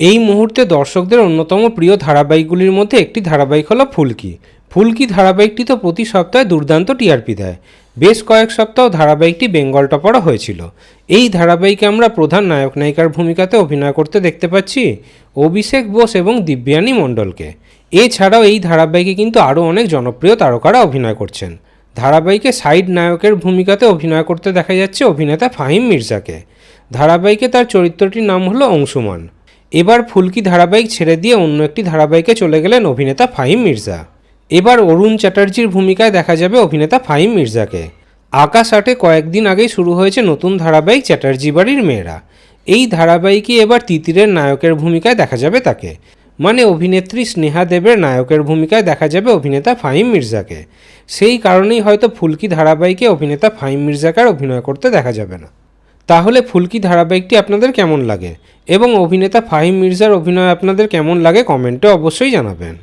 এই মুহূর্তে দর্শকদের অন্যতম প্রিয় ধারাবাহিকগুলির মধ্যে একটি ধারাবাহিক হলো ফুলকি। ফুলকি ধারাবাহিকটি তো প্রতি সপ্তাহে দুর্দান্ত টিআরপি দেয়। বেশ কয়েক সপ্তাহ ধারাবাহিকটি বেঙ্গল টপারও হয়েছিল। এই ধারাবাহিকে আমরা প্রধান নায়ক নায়িকার ভূমিকাতে অভিনয় করতে দেখতে পাচ্ছি অভিষেক বোস এবং দিব্যানী মণ্ডলকে। এছাড়াও এই ধারাবাহিকে কিন্তু আরও অনেক জনপ্রিয় তারকারা অভিনয় করছেন। ধারাবাহিকে সাইড নায়কের ভূমিকাতে অভিনয় করতে দেখা যাচ্ছে অভিনেতা ফাহিম মির্জাকে। ধারাবাহিকে তার চরিত্রটির নাম হলো অংশুমান। এবার ফুলকি ধারাবাহিক ছেড়ে দিয়ে অন্য একটি ধারাবাহিকে চলে গেলেন অভিনেতা ফাহিম মির্জা। এবার অরুণ চ্যাটার্জির ভূমিকায় দেখা যাবে অভিনেতা ফাহিম মির্জাকে। আকাশ আটে কয়েকদিন আগেই শুরু হয়েছে নতুন ধারাবাহিক চ্যাটার্জি বাড়ির মেয়েরা। এই ধারাবাহিকে এবার তিতিরের নায়কের ভূমিকায় দেখা যাবে তাকে। মানে অভিনেত্রী স্নেহা দেবের নায়কের ভূমিকায় দেখা যাবে অভিনেতা ফাহিম মির্জাকে। সেই কারণেই হয়তো ফুলকি ধারাবাহিকে অভিনেতা ফাহিম মির্জাকে আর অভিনয় করতে দেখা যাবে না। তাহলে ফুলকি ধারাবাহিকটি আপনাদের কেমন লাগে? এবং অভিনেতা ফাহিম মির্জার অভিনয় আপনাদের কেমন লাগে কমেন্টে অবশ্যই জানাবেন।